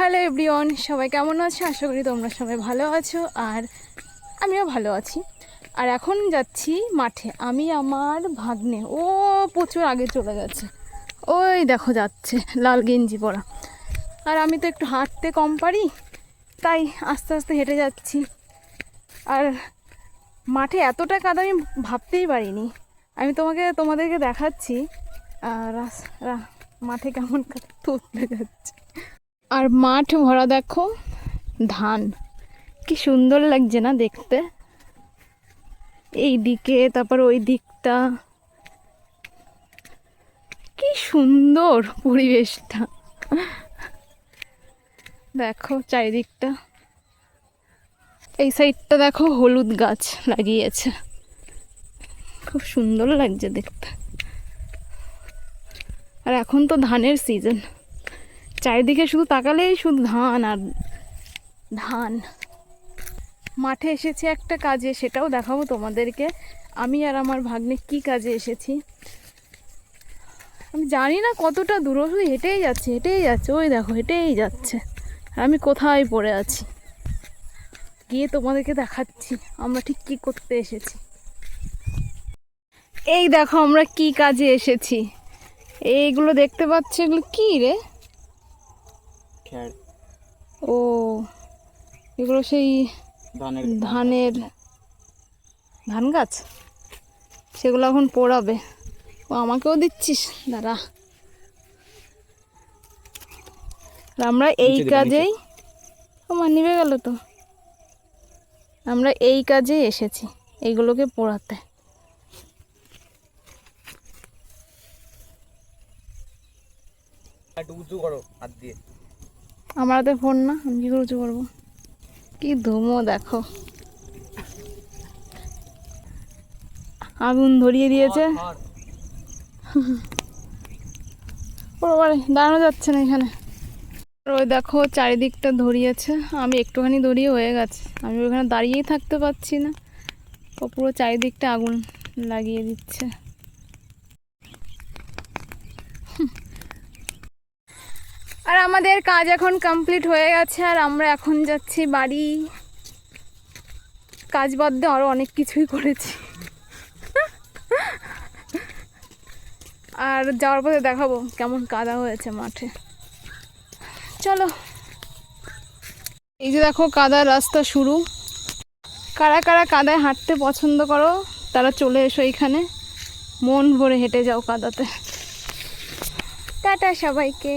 Hello everyone, সবাই কেমন আছো? আশা করি তোমরা সবাই ভালো আছো আর আমিও ভালো আছি। আর এখন যাচ্ছি মাঠে। আমি আমার ভাগ্নে। ও প্রচুর আগে চলে গেছে। ওই দেখো যাচ্ছে, লাল গেঞ্জি পরা। আর আমি তো একটু হাঁটতে কম পারি, তাই আস্তে আস্তে হেঁটে যাচ্ছি। আর মাঠে এতটা কাদা আমি ভাবতেই পারিনি। আমি তোমাকে, তোমাদেরকে দেখাচ্ছি। আর মাঠে কেমন কাদা তুলতে যাচ্ছে। আর মাঠ ভরা দেখো, ধান। কি সুন্দর লাগছে না দেখতে? এই দিকে তারপর ওই দিকটা কি সুন্দর পরিবেশটা। দেখো চারিদিকটা। এই সাইডটা দেখো হলুদ গাছ লাগিয়েছে। খুব সুন্দর লাগছে দেখতে। আর এখন তো ধানের সিজন। চারিদিকে শুধু তাকালেই শুধু ধান আর ধান। মাঠে এসেছি একটা কাজে, সেটাও দেখাবো তোমাদেরকে। আমি আর আমার ভাগ্নে কি কাজে এসেছি। আমি জানি না কতটা দূর শুধু হেঁটেই যাচ্ছে হেঁটেই যাচ্ছে। ওই দেখো, হেঁটেই যাচ্ছে। আমি কোথায় পড়ে আছি? গিয়ে তোমাদেরকে দেখাচ্ছি, আমরা ঠিক কি করতে এসেছি। এই দেখো, আমরা কি কাজে এসেছি। এইগুলো দেখতে পাচ্ছি, এগুলো কি রে? খ্যাড় ও এগুলো সেই ধানের ধানের ধান গাছ? সেগুলো এখন পোড়াবে। ও আমাকেও দিচ্ছিস? দাঁড়া। আমরা এই কাজেই ও মা নিভে গেল তো। আমরা এই কাজেই এসেছি এইগুলোকে পোড়াতে। একটু উঁচু করো হাত দিয়ে। আমার হাতে ফোন না, আমি কী করে উঁচু করব কি ধুমো, দেখো। আগুন ধরিয়ে দিয়েছে। দাঁড়ানো যাচ্ছে না এখানে। ওই দেখো, চারিদিকটা ধরিয়েছে। আমি একটুখানি দড়িয়ে হয়ে গেছে। আমি ওখানে দাঁড়িয়েই থাকতে পারছি না। ও পুরো চারিদিকটা আগুন লাগিয়ে দিচ্ছে হুম। আর আমাদের কাজ এখন কমপ্লিট হয়ে গেছে আর আমরা এখন যাচ্ছি বাড়ি। কাজ বাদ আরও অনেক কিছুই করেছি। আর যাওয়ার পথে দেখাবো কেমন কাদা হয়েছে মাঠে। চলো। এই যে দেখো কাদার রাস্তা শুরু। কারা কারা কাদায় হাঁটতে পছন্দ করো, তারা চলে এসো এইখানে মন ভরে হেঁটে যাও কাদাতে। টাটা সবাইকে।